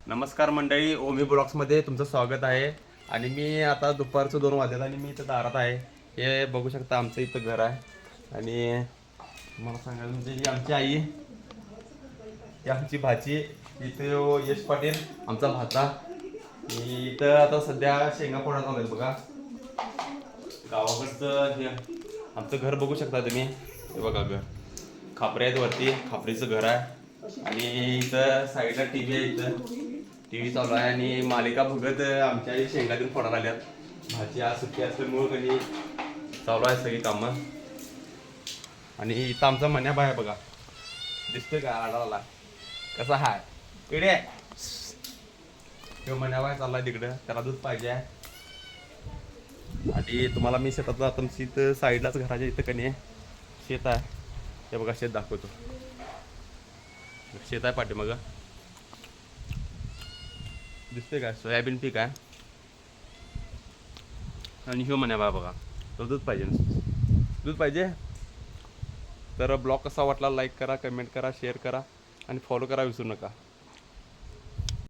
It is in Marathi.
नमस्कार मंडळी ओमी ब्लॉग्समध्ये तुमचं स्वागत आहे. आणि मी आता दुपारचं दोन वाजल्यात आणि मी इथं दारात आहे. हे बघू शकता आमचं इथं घर आहे. आणि मला सांगायला म्हणजे ही आमची आई ही आमची भाची इथं हो यश पाटील आमचा भाचा. इथं आता सध्या शेंगा फोडा चालू आहेत बघा. गावाकडचं हे आमचं घर बघू शकता तुम्ही. हे बघा घर. खापरे आहेत वरती खापरीचं घर आहे. आणि इथं साईडला टी व्ही आहे इथं. टी व्ही चालू आहे आणि मालिका बघत आमच्या आई शेंगातून फोडा आल्यात भाजी आज सुट्टी असल्यामुळं कधी चालू आहे सगळी कामं. आणि इथं आमचा मन्या बाय बघा. दिसतोय का आडाला? कसा हाय? इकडे तो मन्या बाय चाललाय तिकडं. त्याला दूध पाहिजे आहे. आणि तुम्हाला मी शेतात जातो इथं साईडलाच घराच्या इथं कणी आहे. शेत आहे. ते बघा शेत दाखवतो. शेत आहे पाठीमागं. दिसते काय? सोयाबीन पीक आहे. आणि ह्यो म्हणे बा बघा तर दूध पाहिजे. दूध पाहिजे? तर ब्लॉग कसा वाटला लाईक करा कमेंट करा शेअर करा आणि फॉलो करा विसरू नका.